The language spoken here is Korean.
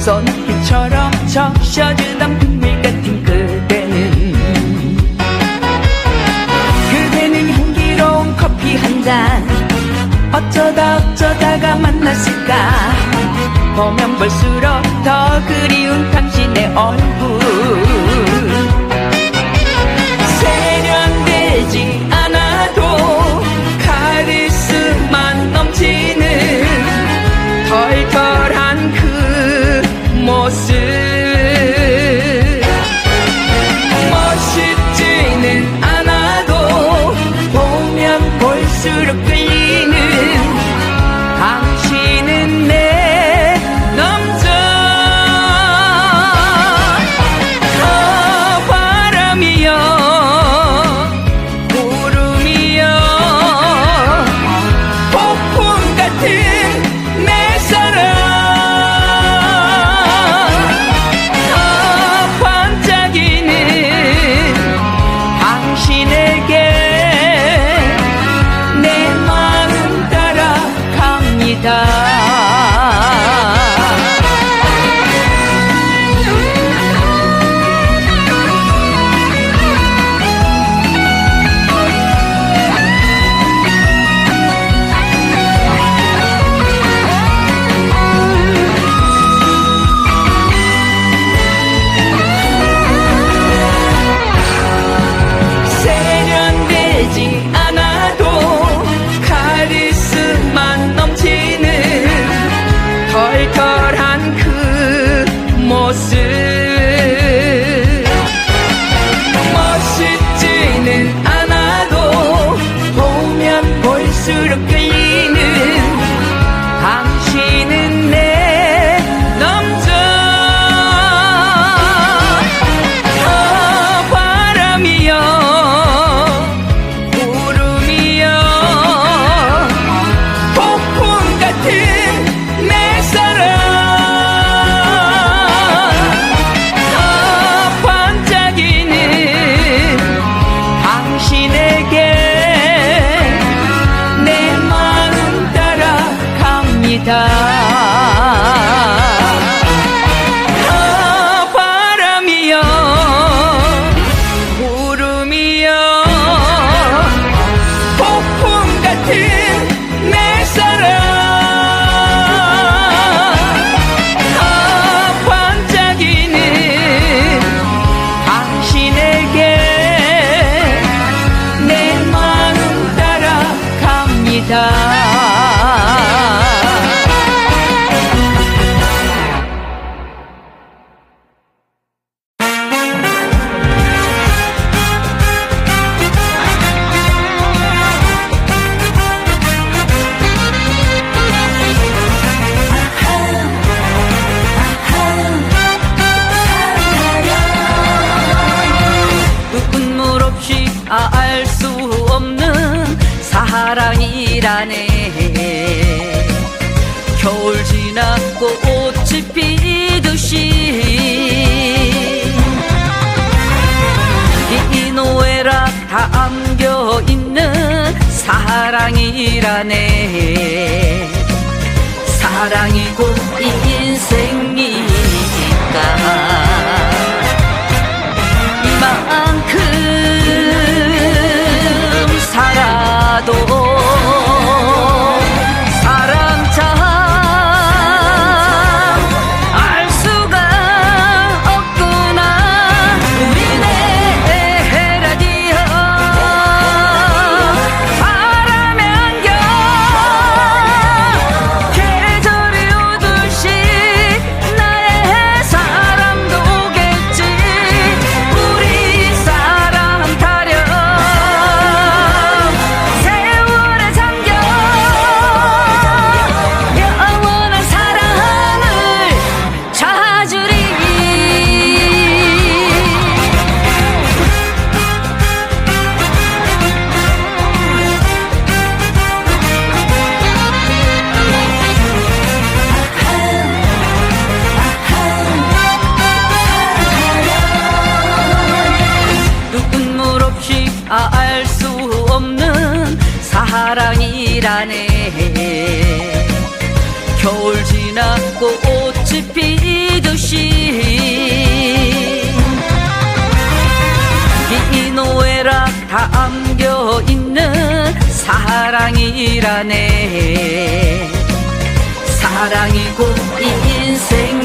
손빛처럼 적셔주던 금밀 같은 그대는. 그대는 향기로운 커피 한 잔. 어쩌다 어쩌다가 만났을까? 보면 볼수록 더 그리운 당신의 얼굴. 가네 겨울 지났고 꽃이 피듯이 이 노래라 담겨 있는 사랑이라네. 사랑이고 인생 웃고 옷이 피듯이 이 노래락 다 담겨있는 사랑이라네. 사랑이고 인생